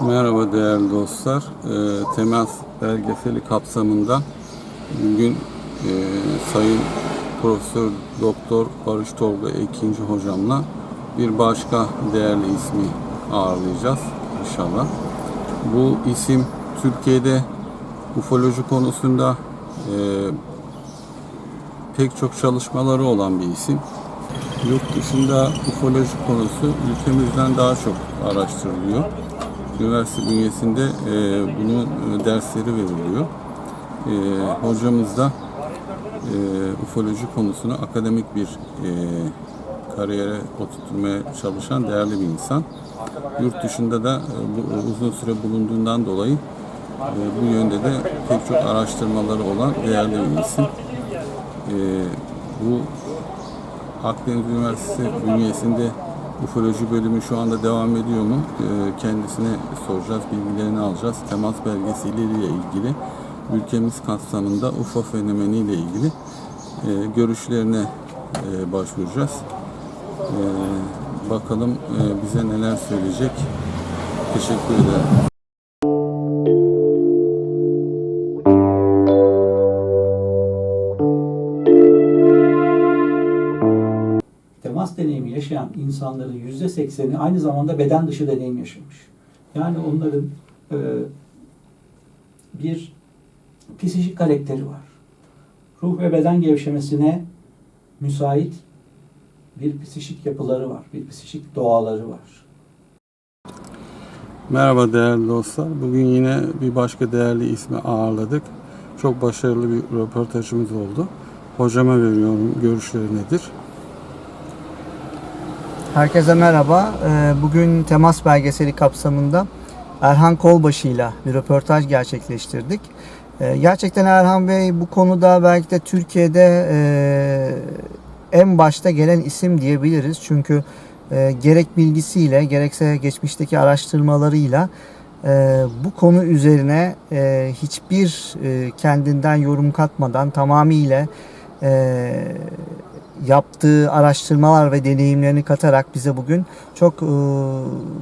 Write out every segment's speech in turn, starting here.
Merhaba değerli dostlar. Ee, temas belgeseli kapsamında bugün e, Sayın Profesör Doktor Barış Tolga Ekinci hocamla bir başka değerli ismi ağırlayacağız inşallah. Bu isim Türkiye'de ufoloji konusunda e, pek çok çalışmaları olan bir isim. Yurt dışında ufoloji konusu ülkemizden daha çok araştırılıyor. Üniversite bünyesinde e, bunun e, dersleri veriliyor. E, hocamız da e, ufoloji konusunu akademik bir e, kariyere oturtmaya çalışan değerli bir insan. Yurt dışında da e, bu, uzun süre bulunduğundan dolayı e, bu yönde de pek çok araştırmaları olan değerli bir isim. E, bu Akdeniz Üniversitesi bünyesinde ufoloji bölümü şu anda devam ediyor mu? Ee, Kendisine soracağız, bilgilerini alacağız. Temas belgesiyle ilgili ülkemiz kapsamında UFO fenomeniyle ilgili e, görüşlerine e, başvuracağız. E, Bakalım bize neler söyleyecek. Teşekkür ederim. Temas deneyimi yaşayan insanların yüzde sekseni aynı zamanda beden dışı deneyim yaşamış. Yani onların e, bir psikik karakteri var. Ruh ve beden gevşemesine müsait bir psikik yapıları var, bir psikik doğaları var. Merhaba değerli dostlar. Bugün yine bir başka değerli ismi ağırladık. Çok başarılı bir röportajımız oldu. Hocama veriyorum. Görüşleri nedir? Herkese merhaba. Ee, Bugün temas belgeseli kapsamında Erhan Kolbaşı ile bir röportaj gerçekleştirdik. Ee, Gerçekten Erhan Bey bu konuda belki de Türkiye'de e, en başta gelen isim diyebiliriz. Çünkü e, gerek bilgisiyle gerekse geçmişteki araştırmalarıyla e, bu konu üzerine hiçbir kendinden yorum katmadan tamamıyla yaptığı araştırmalar ve deneyimlerini katarak bize bugün çok e,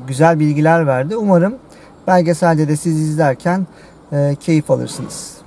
güzel bilgiler verdi. Umarım belgeselde de siz izlerken e, keyif alırsınız.